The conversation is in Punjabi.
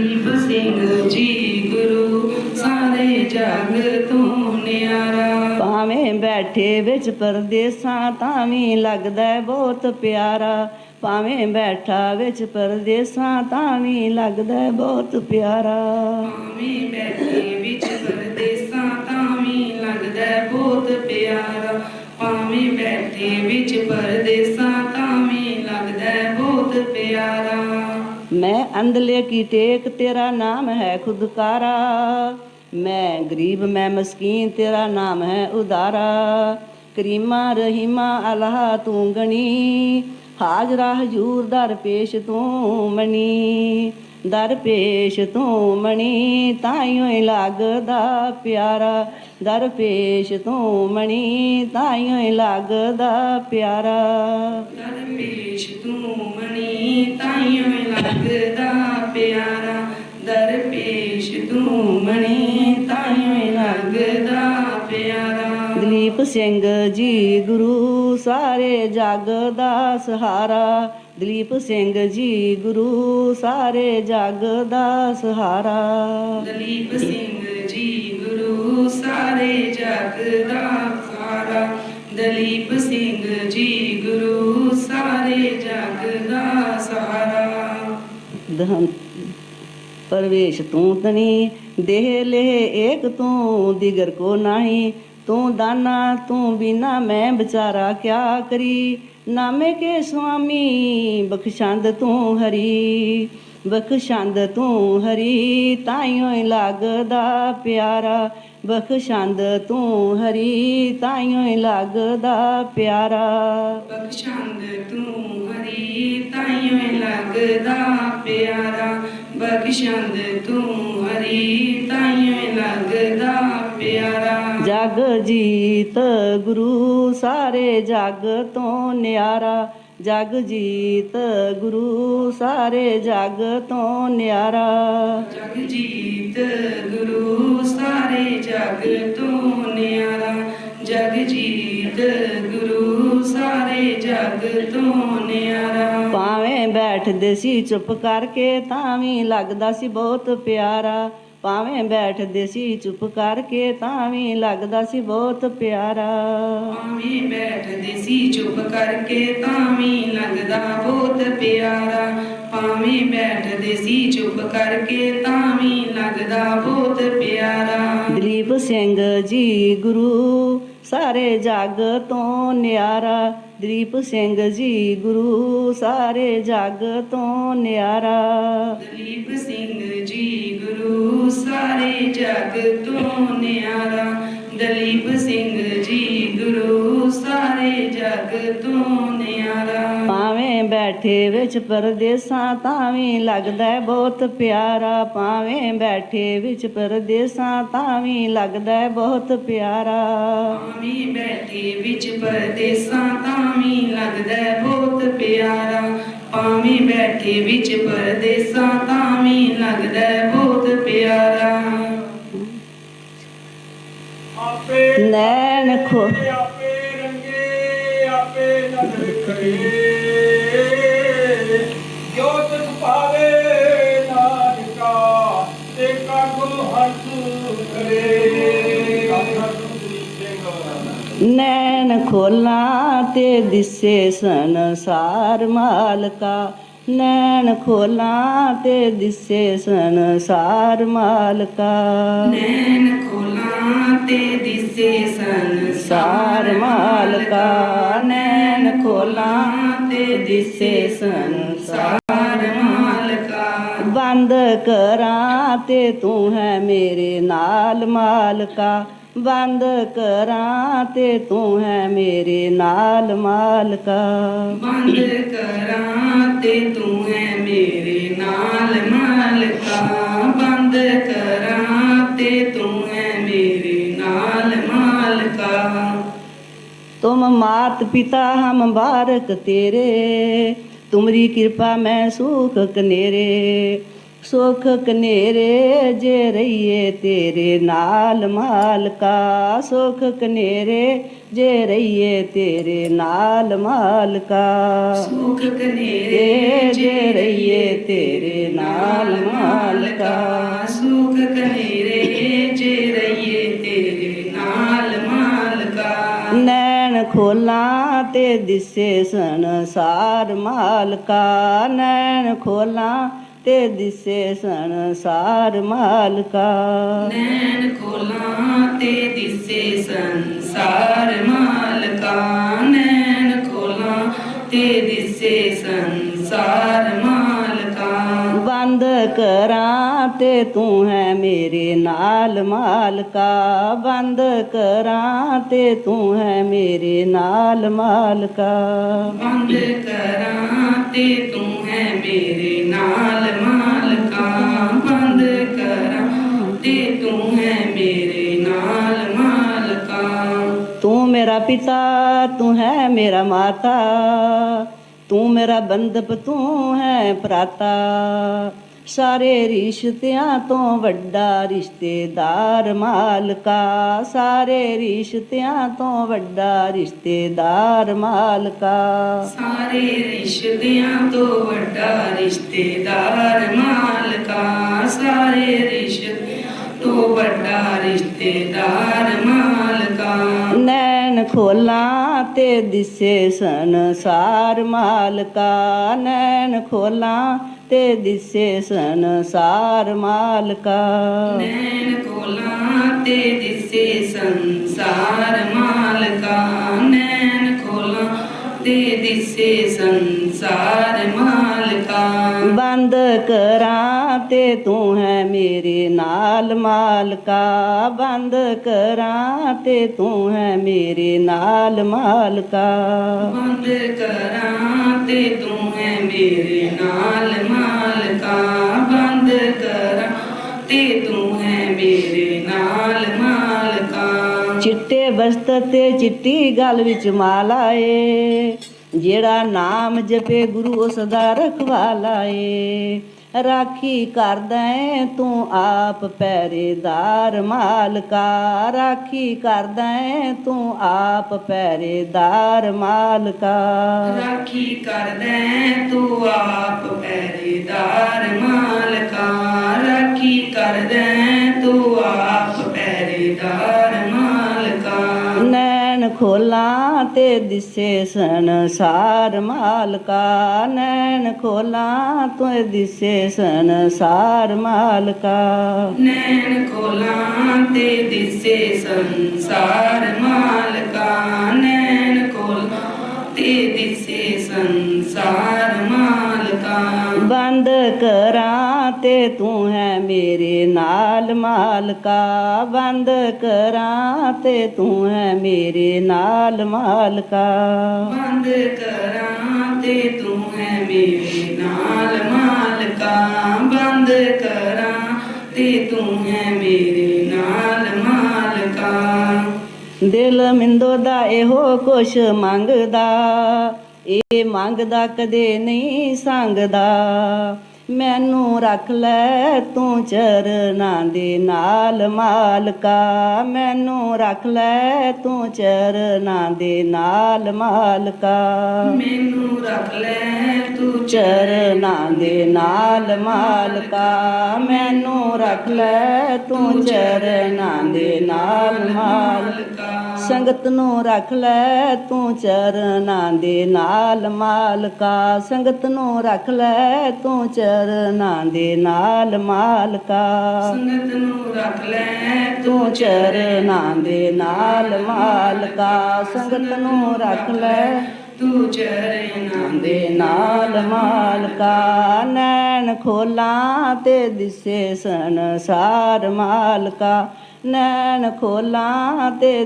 ਦੀਪ ਸਿੰਘ ਜੀ ਗੁਰੂ ਸਾਰੇ ਜਗ ਤੋਂ ਨਿਆਰਾ। ਭਾਵੇਂ ਬੈਠੇ ਵਿੱਚ ਪਰਦੇਸਾਂ ਤਾਂ ਵੀ ਲੱਗਦਾ ਬਹੁਤ ਪਿਆਰਾ। ਭਾਵੇਂ ਬੈਠਾ ਵਿੱਚ ਪਰਦੇਸਾਂ ਤਾਂ ਵੀ ਲੱਗਦਾ ਬਹੁਤ ਪਿਆਰਾ। ਭਾਵੇਂ ਬੈਠੇ ਵਿੱਚ ਪਰਦੇਸਾਂ ਤਾਂ ਵੀ ਲੱਗਦਾ ਬਹੁਤ ਪਿਆਰਾ। ਭਾਵੇਂ ਬੈਠੇ ਵਿੱਚ ਪਰਦੇਸਾਂ ਅੰਧਲੇ ਕੀ ਟੇਕ ਤੇਰਾ ਨਾਮ ਹੈ ਖੁਦਕਾਰਾ। ਮੈਂ ਗਰੀਬ, ਮੈਂ ਮਸਕੀਨ, ਤੇਰਾ ਨਾਮ ਹੈ ਉਦਾਰਾ। ਕਰੀਮਾ, ਰਹੀਮਾ, ਅਲਾਹ ਤੂੰ ਗਣੀ। ਹਾਜ਼ਰਾ ਹਜੂਰ ਦਰ ਪੇਸ਼ ਤੂੰ ਮਣੀ। ਦਰਪੇਸ਼ ਤੂੰ ਮਣੀ, ਤਾਈਓ ਹੀ ਲੱਗਦਾ ਪਿਆਰਾ। ਦਰਪੇਸ਼ ਤੂੰ ਮਣੀ, ਤਾਈਓ ਹੀ ਲੱਗਦਾ ਪਿਆਰਾ। ਦਰਪੇਸ਼ ਤੂੰ ਮਣੀ, ਤਾਈਓ ਲੱਗਦਾ ਪਿਆਰਾ। ਦਰਪੇਸ਼ ਤੂੰ ਮਣੀ ਦਲੀਪ ਸਿੰਘ ਜੀ ਗੁਰੂ ਸਾਰੇ ਜਗ ਦਾ ਸਹਾਰਾ। ਦਲੀਪ ਸਿੰਘ ਜੀ ਗੁਰੂ ਸਾਰੇ ਜਗ ਦਾ ਸਹਾਰਾ। ਦਲੀਪ ਸਿੰਘ ਜੀ ਗੁਰੂ ਸਾਰੇ ਜਗ ਦਾ ਸਾਰਾ ਦਲੀਪ ਸਿੰਘ ਜੀ ਗੁਰੂ ਸਾਰੇ ਜਗ ਦਾ ਸਹਾਰਾ। ਦਹੰ ਪਰਵੇਸ਼ ਤੂੰ ਤਨੀ ਦੇਹ ਲੈ ਏਕ ਤੂੰ ਦਿਗਰ ਕੋ ਨਹੀਂ। ਤੂੰ ਦਾਨਾ, ਤੂੰ ਬਿਨਾ ਮੈਂ ਵਿਚਾਰਾ ਕਿਆ ਕਰੀ? ਨਾਮੇ ਕੇ ਸੁਆਮੀ, ਬਖਸ਼ੰਦ ਤੂੰ ਹਰੀ। ਬਖਸ਼ੰਦ ਤੂੰ ਹਰੀ, ਤਾਈਓ ਹੀ ਲੱਗਦਾ ਪਿਆਰਾ। ਬਖਸ਼ੰਦ ਤੂੰ ਹਰੀ, ਤਾਈਓ ਹੀ ਲੱਗਦਾ ਪਿਆਰਾ। ਬਖਸ਼ੰਦ ਤੂੰ ਹਰੀ, ਤਾਈਓ ਲੱਗਦਾ ਪਿਆਰਾ। ਬਖਸ਼ੰਦ ਤੂੰ ਹਰੀ, ਤਾਈਓ ਲੱਗਦਾ ਜਗ ਜੀਤ ਗੁਰੂ ਸਾਰੇ ਜਗ ਤੋਂ ਨਿਆਰਾ। ਜਗ ਜੀਤ ਗੁਰੂ ਸਾਰੇ ਜਗ ਤੋਂ ਨਿਆਰਾ। ਜਗਜੀਤ ਗੁਰੂ ਸਾਰੇ ਜਗ ਤੋਂ ਨਿਆਰਾ। ਜਗਜੀਤ ਗੁਰੂ ਸਾਰੇ ਜਗ ਤੋਂ ਨਿਆਰਾ। ਭਾਵੇਂ ਬੈਠਦੇ ਸੀ ਚੁੱਪ ਕਰਕੇ ਤਾਂ ਵੀ ਲੱਗਦਾ ਸੀ ਬਹੁਤ ਪਿਆਰਾ। ਭਾਵੇਂ ਬੈਠਦੇ ਸੀ ਚੁੱਪ ਕਰਕੇ ਤਾਂ ਵੀ ਲੱਗਦਾ ਸੀ ਬਹੁਤ ਪਿਆਰਾ। ਭਾਵੇਂ ਬੈਠਦੇ ਸੀ ਚੁੱਪ ਕਰਕੇ ਤਾਂ ਵੀ ਲੱਗਦਾ ਬਹੁਤ ਪਿਆਰਾ। ਭਾਵੇਂ ਬੈਠਦੇ ਸੀ ਚੁੱਪ ਕਰਕੇ ਤਾਂ ਵੀ ਲੱਗਦਾ ਬਹੁਤ ਪਿਆਰਾ। ਦਲੀਪ ਸਿੰਘ ਜੀ ਗੁਰੂ ਸਾਰੇ ਜਗ ਤੋਂ ਨਿਆਰਾ। ਦਲੀਪ ਸਿੰਘ ਜੀ ਗੁਰੂ ਸਾਰੇ ਜਗ ਤੋਂ ਨਿਆਰਾ। ਦਲੀਪ ਸਿੰਘ ਜੀ ਸਾਰੇ ਜਗ ਤੋਂ ਨਿਆਰਾ ਦਲੀਪ ਸਿੰਘ ਜੀ ਗੁਰੂ ਸਾਰੇ ਜਗ ਤੋਂ ਨਿਆਰਾ। ਭਾਵੇਂ ਬੈਠੇ ਵਿੱਚ ਪਰਦੇਸਾਂ ਤਾਂ ਵੀ ਲੱਗਦਾ ਬਹੁਤ ਪਿਆਰਾ। ਭਾਵੇਂ ਬੈਠੇ ਵਿੱਚ ਪਰਦੇਸਾਂ ਤਾਂ ਵੀ ਲੱਗਦਾ ਬਹੁਤ ਪਿਆਰਾ। ਭਾਵੇਂ ਬੈਠੇ ਵਿੱਚ ਪਰਦੇਸਾਂ ਤਾਂ ਵੀ ਲੱਗਦਾ ਬਹੁਤ ਪਿਆਰਾ। ਭਾਵੇਂ ਬੈਠੇ ਵਿੱਚ ਪਰਦੇਸਾਂ ਤਾਂ ਵੀ ਲੱਗਦਾ ਨਦਰ ਕਰੇ। ਜੋ ਤਿਸ ਭਾਵੇ ਨਾਨਕਾ ਤੇ ਕਾਗੋ ਹੰਸ ਕਰੇ ਨੈਣ ਖੋਲਾਂ ਤੇ ਦਿਸੇ ਸੰਸਾਰ ਮਾਲਕਾ। ਨੈਣ ਖੋਲਾਂ ਤੇ ਦਿਸੇ ਸੰਸਾਰ ਮਾਲਕਾ। ਨੈਣ ਖੋਲਾਂ ਤੇ ਦਿਸੇ ਸੰਸਾਰ ਸਾਰ ਮਾਲਕਾ। ਨੈਣ ਖੋਲਾਂ ਤੇ ਦਿਸੇ ਸੰਸਾਰ ਮਾਲਕਾ। ਬੰਦ ਕਰਾਂ ਤੇ ਤੂੰ ਹੈ ਮੇਰੇ ਨਾਲ ਮਾਲਕਾ। ਬੰਦ ਕਰਾਂ ਤੇ ਤੂੰ ਹੈ ਮੇਰੇ ਨਾਲ ਮਾਲਕਾ। ਬੰਦ ਕਰਾਂ ਤੇ ਤੂੰ ਹੈ ਮੇਰੇ ਨਾਲ ਮਾਲਕਾ। ਬੰਦ ਕਰਾਂ ਤੇ ਤੂੰ ਹੈ ਮੇਰੇ ਨਾਲ ਮਾਲਕਾ। ਤੁਮ ਮਾਤ ਪਿਤਾ ਹਮ ਬਾਰਕ ਤੇਰੇ। ਤੁਮਰੀ ਕਿਰਪਾ ਮੈਂ ਸੁਖ ਕਨੇਰੇ। ਸੁਖ ਕਨੇਰੇ ਜੇ ਰਹੀਏ ਤੇਰੇ ਨਾਲ ਮਾਲਕਾ। ਸੁਖ ਕਨੇਰੇ ਜੇ ਰਹੀਏ ਤੇਰੇ ਨਾਲ ਮਾਲਕਾ। ਸੁਖ ਕਨੇਰੇ ਜੇ ਰਹੀਏ ਤੇਰੇ ਨਾਲ ਮਾਲਕਾ। ਸੁਖ ਕਨੇਰੇ ਜੇ ਰਹੀਏ ਤੇਰੇ ਨਾਲ ਮਾਲਕਾ। ਨੈਣ ਖੋਲਾਂ ਤੇ ਦਿਸੇ ਸੰਸਾਰ ਮਾਲਕਾ। ਨੈਣ ਖੋਲਾਂ ਤੇ ਦਿਸੇ ਸੰਸਾਰ ਮਾਲਕਾ। ਨੈਣ ਖੋਲਾਂ ਤੇ ਦਿਸੇ ਸੰਸਾਰ ਮਾਲਕਾ। ਨੈਣ ਖੋਲਾਂ ਤੇ ਦਿਸੇ ਸੰਸਾਰ ਮਾਲਕਾ। ਬੰਦ ਕਰਾਂ ਤੇ ਤੂੰ ਹੈ ਮੇਰੇ ਨਾਲ ਮਾਲਕਾ। ਬੰਦ ਕਰਾਂ ਤੇ ਤੂੰ ਹੈ ਮੇਰੇ ਨਾਲ ਮਾਲਕਾ। ਬੰਦ ਕਰਾਂ ਤੇ ਤੂੰ ਹੈ ਮੇਰੇ ਨਾਲ ਮਾਲਕਾ ਬੰਦ ਕਰਾਂ। ਤੇ ਤੂੰ ਹੈ ਮੇਰੇ ਨਾਲ ਮਾਲਕਾਂ ਤੂੰ ਮੇਰਾ ਪਿਤਾ, ਤੂੰ ਹੈ ਮੇਰਾ ਮਾਤਾ। ਤੂੰ ਮੇਰਾ ਬੰਦਪ ਤੂੰ ਹੈ ਭਰਾਤਾ। ਸਾਰੇ ਰਿਸ਼ਤਿਆਂ ਤੋਂ ਵੱਡਾ ਰਿਸ਼ਤੇਦਾਰ ਮਾਲਕਾ ਸਾਰੇ ਰਿਸ਼ਤਿਆਂ ਤੋਂ ਵੱਡਾ ਰਿਸ਼ਤੇਦਾਰ ਮਾਲਕਾ। ਸਾਰੇ ਰਿਸ਼ਤਿਆਂ ਤੋਂ ਵੱਡਾ ਰਿਸ਼ਤੇਦਾਰ ਮਾਲਕਾ ਸਾਰੇ ਰਿਸ਼ਤਿਆਂ ਤੋਂ ਵੱਡਾ ਰਿਸ਼ਤੇਦਾਰ ਮਾਲਕਾ। ਨੈਣ ਖੋਲਾਂ ਤੇ ਦਿਸੇ ਸੰਸਾਰ ਮਾਲਕਾ ਨੈਣ ਖੋਲਾਂ ਤੇ ਦਿਸੇ ਸੰਸਾਰ ਮਾਲਕਾ। ਨੈਣ ਖੋਲਾਂ ਤੇ ਦਿਸੇ ਸੰਸਾਰ ਮਾਲਕਾ। ਦਿਸੇ ਸੰਸਾਰ ਮਾਲਕਾ। ਬੰਦ ਕਰਾਂ ਤੇ ਤੂੰ ਹੈ ਮੇਰੇ ਨਾਲ ਮਾਲਕਾ। ਬੰਦ ਕਰਾਂ ਤੇ ਤੂੰ ਹੈ ਮੇਰੇ ਨਾਲ ਮਾਲਕਾ। ਬੰਦ ਕਰਾਂ ਤੇ ਤੂੰ ਹੈ ਮੇਰੇ ਨਾਲ ਮਾਲਕਾ। ਬੰਦ ਕਰਾਂ ਤੇ ਤੂੰ ਚਿੱਟੇ ਬਸਤਰ ਤੇ ਚਿੱਟੀ ਗਲ ਵਿੱਚ ਮਾਲਾ ਏ। ਜਿਹੜਾ ਨਾਮ ਜਪੇ ਗੁਰੂ ਉਸ ਦਾ ਰਖਵਾਲਾ ਏ। ਰਾਖੀ ਕਰਦਾ ਏ ਤੂੰ ਆਪ ਪੈਰੇਦਾਰ ਮਾਲਕਾ। ਰਾਖੀ ਕਰਦਾ ਏ ਤੂੰ ਆਪ ਪੈਰੇਦਾਰ ਮਾਲਕਾ। ਰਾਖੀ ਕਰਦਾ ਹੈ ਤੂੰ ਆਪ ਪਹਿਰੇਦਾਰ ਮਾਲਕਾ। ਰਾਖੀ ਕਰਦਾ ਹੈ ਤੂੰ ਆਪ ਪਹਿਰੇਦਾਰ ਮਾਲਕਾ। ਨੈਣ ਖੋਲਾਂ ਤੇ ਦਿਸੇ ਸੰਸਾਰ ਮਾਲਕਾ ਨੈਣ ਖੋਲਾਂ ਤੇ ਦਿਸੇ ਸੰਸਾਰ ਮਾਲਕਾ। ਨੈਣ ਖੋਲਾਂ ਤੇ ਦਿਸੇ ਸੰਸਾਰ ਮਾਲਕਾ ਦਿਸੇ ਸੰਸਾਰ ਮਾਲਕਾ। ਬੰਦ ਕਰਾਂ ਤੇ ਤੂੰ ਹੈ ਮੇਰੇ ਨਾਲ ਮਾਲਕਾ। ਬੰਦ ਕਰਾਂ ਤੇ ਤੂੰ ਹੈ ਮੇਰੇ ਨਾਲ ਮਾਲਕਾ। ਬੰਦ ਕਰਾਂ ਤੇ ਤੂੰ ਹੈ ਮੇਰੇ ਨਾਲ ਮਾਲਕਾ। ਬੰਦ ਕਰਾਂ ਤੇ ਤੂੰ ਹੈ ਮੇਰੇ ਦਿਲ ਮਿੰਦੋ ਦਾ ਇਹੋ ਕੁਛ ਮੰਗਦਾ। ਇਹ ਮੰਗਦਾ ਕਦੇ ਨਹੀਂ ਸੰਗਦਾ। ਮੈਨੂੰ ਰੱਖ ਲੈ ਤੂੰ ਚਰਨਾਂ ਦੇ ਨਾਲ ਮਾਲਕਾ। ਮੈਨੂੰ ਰੱਖ ਲੈ ਤੂੰ ਚਰਨਾਂ ਦੇ ਨਾਲ ਮਾਲਕਾ। ਮੈਨੂੰ ਰੱਖ ਲੈ ਤੂੰ ਚਰਨਾਂ ਦੇ ਨਾਲ ਮਾਲਕਾ। ਮੈਨੂੰ ਰੱਖ ਲੈ ਤੂੰ ਚਰਨਾਂ ਦੇ ਨਾਲ ਮਾਲਕਾ। ਸੰਗਤ ਨੂੰ ਰੱਖ ਲੈ ਤੂੰ ਚਰਨਾਂ ਦੇ ਨਾਲ ਮਾਲਕਾ। ਸੰਗਤ ਨੂੰ ਰੱਖ ਲੈ ਤੂੰ ਚਰਨਾਂ ਦੇ ਨਾਲ ਮਾਲਕਾ। ਸੰਗਤ ਨੂੰ ਰੱਖ ਲੈ ਤੂੰ ਚਰਨਾਂ ਦੇ ਨਾਲ ਮਾਲਕਾ। ਸੰਗਤ ਨੂੰ ਰੱਖ ਲੈ ਤੂੰ ਚਰਨਾਂ ਦੇ ਨਾਲ ਮਾਲਕਾ। ਨੈਣ ਖੋਲਾਂ ਤੇ ਦਿਸੇ ਸੰਸਾਰ ਮਾਲਕਾ। ਨੈਣ ਖੋਲਾਂ ਤੇ